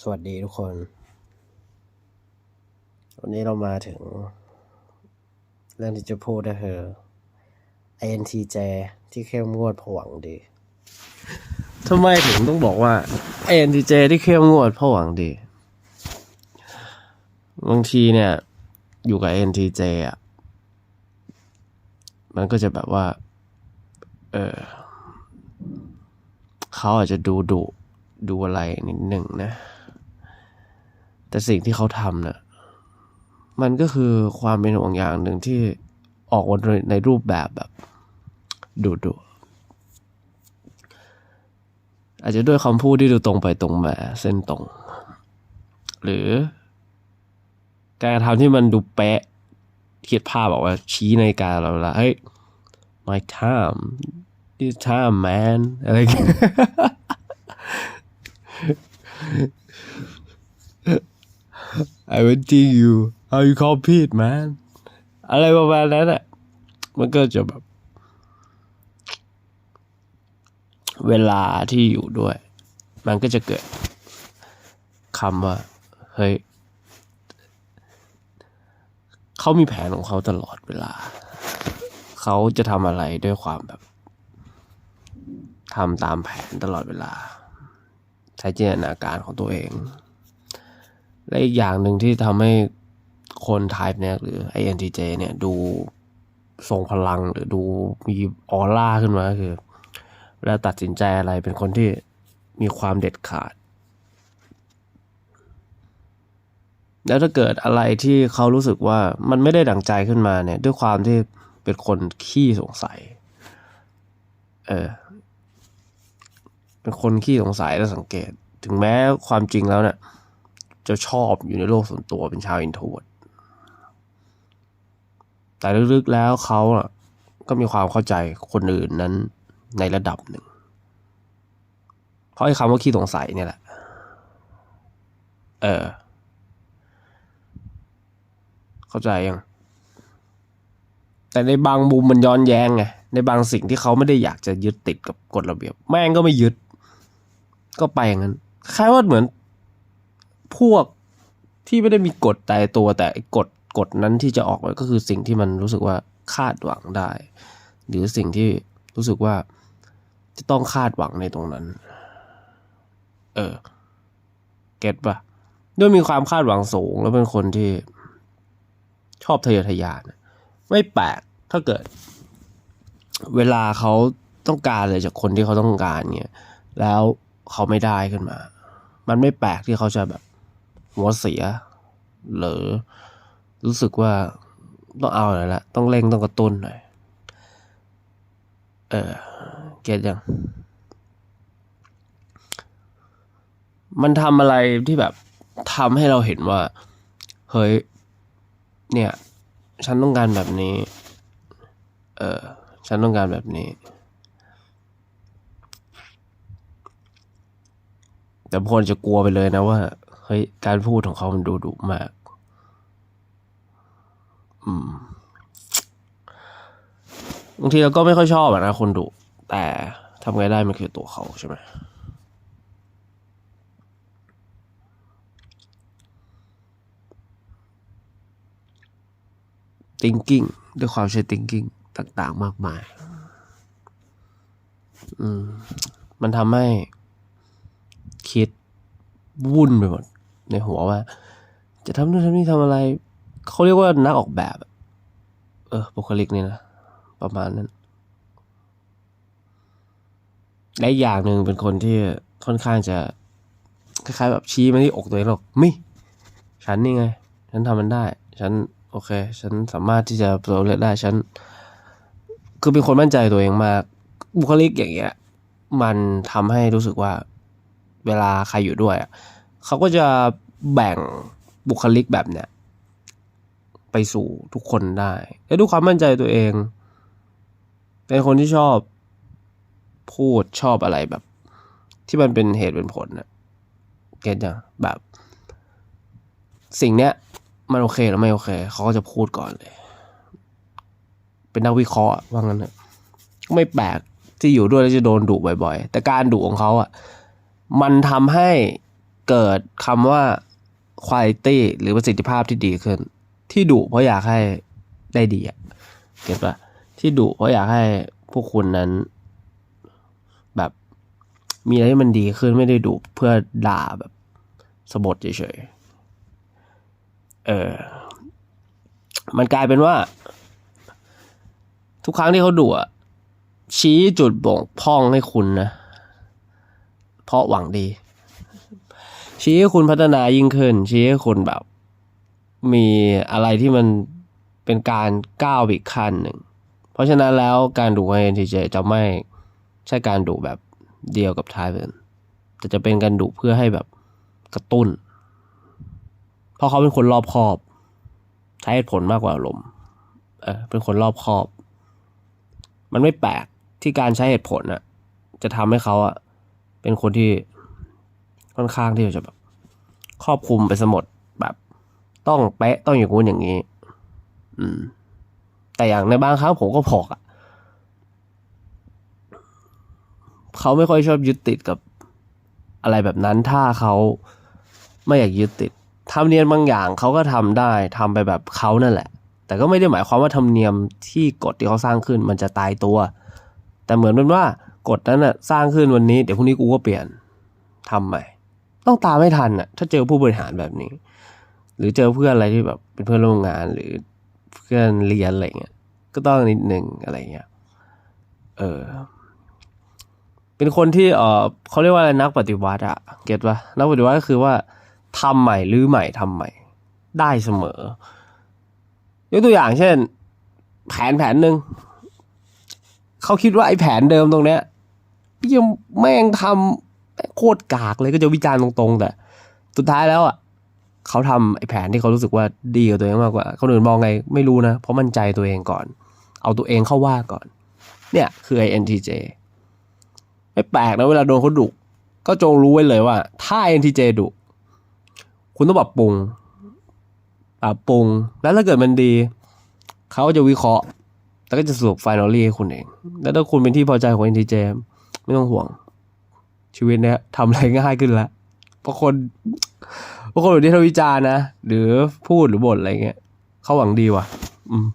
สวัสดีทุกคน วันนี้เรามาถึง เรื่องที่จะพูดก็คือ INTJ ที่เข้มงวดผวังดีทำไมถึงต้องบอกว่า INTJ ที่เข้มงวดผวังดี บางทีเนี่ย อยู่กับ INTJ อะ มันก็จะแบบว่า เออเขาอาจจะดูดุดูอะไรนิดหนึ่งนะ แต่สิ่งที่เขาทำน่ะมันก็คือความเป็นห่วงอย่างหนึ่งที่ออกมาในในรูปแบบแบบดุดุอาจจะด้วยคำพูดที่ดูตรงไปตรงมาเส้นตรง หรือ การกระทำที่มันดูเป๊ะคิดภาพบอกว่าชี้ในการเราละเฮ้ย my time this time man อะไรางเงี้ย I went to you how you compete man อะไรประมาณนั้นอะมันก็จะแบบ เวลาที่อยู่ด้วย มันก็จะเกิดคำว่า เฮ้ยเขามีแผนของเขาตลอดเวลา เขาจะทำอะไรด้วยความแบบทำตามแผนตลอดเวลา ใช้จินตนาการของตัวเอง และอีกอย่างหนึ่งที่ทำให้คน type เนี่ยหรือ INTJ เนี่ยดูทรงพลังหรือดูมีออร่าขึ้นมาคือเวลาตัดสินใจอะไรเป็นคนที่มีความเด็ดขาด แล้วถ้าเกิดอะไรที่เขารู้สึกว่ามันไม่ได้ดั่งใจขึ้นมาเนี่ย ด้วยความที่เป็นคนขี้สงสัย เออ เป็นคนขี้สงสัยและสังเกต ถึงแม้ความจริงแล้วเนี่ย จะชอบอยู่ในโลกส่วนตัวเป็นชาวอินโทรดแต่ลึกๆแล้วเขาอะก็มีความเข้าใจคนอื่นนั้นในระดับหนึ่ง เพราะไอ้คำว่าขี้สงสัยเนี่ยแหละ เออ เข้าใจยัง แต่ในบางมุมมันย้อนแย้งไง ในบางสิ่งที่เขาไม่ได้อยากจะยึดติดกับกฎระเบียบ แม่งก็ไม่ยึด ก็ไปอย่างนั้นคล้ายว่าเหมือน พวกที่ไม่ได้มีกฎตายตัวแต่กฎกฎนั้นที่จะออกมาก็คือสิ่งที่มันรู้สึกว่าคาดหวังได้ หรือสิ่งที่รู้สึกว่าจะต้องคาดหวังในตรงนั้น เออ เก็ตปะด้วยมีความคาดหวังสูงแล้วเป็นคนที่ชอบทะเยอทะยาน ไม่แปลกถ้าเกิด เวลาเขาต้องการอะไรจากคนที่เขาต้องการเนี่ยแล้วเขาไม่ได้ขึ้นมา มันไม่แปลกที่เขาจะแบบ หัวเสีย หรือรู้สึกว่าต้องเอาหน่อยละต้องเร่งต้องกระตุ้นหน่อย เออเก็ตยัง มันทำอะไรที่แบบทำให้เราเห็นว่า เฮ้ย เนี่ย ฉันต้องการแบบนี้ เออ ฉันต้องการแบบนี้ แต่คนจะกลัวไปเลยนะว่า เฮ้ยการพูดของเขามันดูดุมาก อืมบางทีเราก็ไม่ค่อยชอบอะนะคนดุแต่ทำไงได้มันคือตัวเขาใช่ไหม thinking ด้วยความใช้ thinking ต่าง ๆ มากมาย อืม มันทำให้คิดวุ่นไปหมด ในหัวว่า จะทำนู่นทำนี่ทำอะไร เขาเรียกว่านักออกแบบ เออบุคลิกนี่นะประมาณนั้นและอย่างหนึ่งเป็นคนที่ค่อนข้างจะคล้ายๆแบบชี้มาที่อกตัวเองหรอกมิฉันนี่ไง ฉันทำมันได้ ฉันโอเค ฉันสามารถที่จะประสบความสำเร็จได้ฉัน คือเป็นคนมั่นใจตัวเองมาก บุคลิกอย่างเงี้ย มันทำให้รู้สึกว่า เวลาใครอยู่ด้วยอะ เขาก็จะแบ่งบุคลิกแบบเนี้ยไปสู่ทุกคนได้ และด้วยความมั่นใจตัวเอง เป็นคนที่ชอบพูดชอบอะไรแบบ ที่มันเป็นเหตุเป็นผลนะเก็ตยังแบบ สิ่งเนี้ยมันโอเคหรือไม่โอเค เขาก็จะพูดก่อนเลย เป็นนักวิเคราะห์อะว่างั้นเถอะก็ไม่แปลกที่อยู่ด้วยแล้วจะโดนดุบ่อย ๆ แต่การดุของเขาอะ มันทำให้ เกิดคำว่า quality หรือประสิทธิภาพที่ดีขึ้น ที่ดุเพราะอยากให้ได้ดีอะเก็ตปะที่ดุเพราะอยากให้พวกคุณนั้น แบบมีอะไรที่มันดีขึ้นไม่ได้ดุเพื่อด่าแบบสะบดเฉยๆเออ มันกลายเป็นว่า ทุกครั้งที่เขาดุอะชี้จุดบ่งพ่องให้คุณนะ เพราะหวังดี ชี้ให้คุณพัฒนายิ่งขึ้น ชี้ให้คุณแบบ มีอะไรที่มันเป็นการก้าวไปอีกขั้นหนึ่ง เพราะฉะนั้นแล้วการดูของ NTJ จะไม่ใช่การดูแบบเดียวกับทายเวนแต่จะเป็นการดูเพื่อให้แบบกระตุ้น เพราะเขาเป็นคนรอบคอบ ใช้เหตุผลมากกว่าอารมณ์เออเป็นคนรอบคอบ มันไม่แปลกที่การใช้เหตุผลอะจะทำให้เขาอะเป็นคนที่ ค่อนข้างที่จะแบบครอบคลุมไปสมดแบบ ต้องเป๊ะต้องอย่างงู้นอย่างนี้ อืม แต่อย่างในบางครั้งผมก็พอกอะเขาไม่ค่อยชอบยึดติดกับอะไรแบบนั้นถ้าเขาไม่อยากยึดติดธรรมเนียมบางอย่างเขาก็ทำได้ทำไปแบบเขานั่นแหละ แต่ก็ไม่ได้หมายความว่าธรรมเนียมที่กฎที่เขาสร้างขึ้นมันจะตายตัว แต่เหมือนเป็นว่ากฎนั้นน่ะสร้างขึ้นวันนี้ เดี๋ยวพรุ่งนี้กูก็เปลี่ยนทำใหม่ ต้องตามไม่ทันอะถ้าเจอผู้บริหารแบบนี้ หรือเจอเพื่อนอะไรที่แบบเป็นเพื่อนร่วมงานหรือเพื่อนเรียนอะไรเงี้ยก็ต้องนิดนึงอะไรเงี้ยเออ เป็นคนที่เออเขาเรียกว่าอะไรนักปฏิวัติอะเก็ตปะนักปฏิวัติก็คือว่าทำใหม่รื้อใหม่ทำใหม่ ได้เสมอยกตัวอย่างเช่น แผนแผนหนึ่งเขาคิดว่าไอ้แผนเดิมตรงเนี้ยยังแม่งทำ โคตรกากเลยก็จะวิจารณ์ตรงๆ แต่ สุดท้ายแล้วอะเขาทำไอ้แผนที่เขารู้สึกว่าดีกับตัวเองมากกว่าคนอื่นมองไงไม่รู้นะ เพราะมั่นใจตัวเองก่อน เอาตัวเองเข้าว่าก่อน เนี่ยคือไอ้ NTJ ไม่แปลกนะเวลาโดนเขาดุก็จงรู้ไว้เลยว่า ถ้า NTJ ดุคุณต้องปรับปรุงปรับปรุง แล้วถ้าเกิดมันดี เขาจะวิเคราะห์ แล้วก็จะสรุปไฟนอลลี่ให้คุณเอง แล้วถ้าคุณเป็นที่พอใจของ NTJ ไม่ต้องห่วง ชีวิตเนี้ยทำอะไรง่ายขึ้นแล้วเพราะคนเพราะคนแบบนี้ทวิจารนะ หรือพูดหรือบ่นอะไรเงี้ยเขาหวังดีว่ะ อืม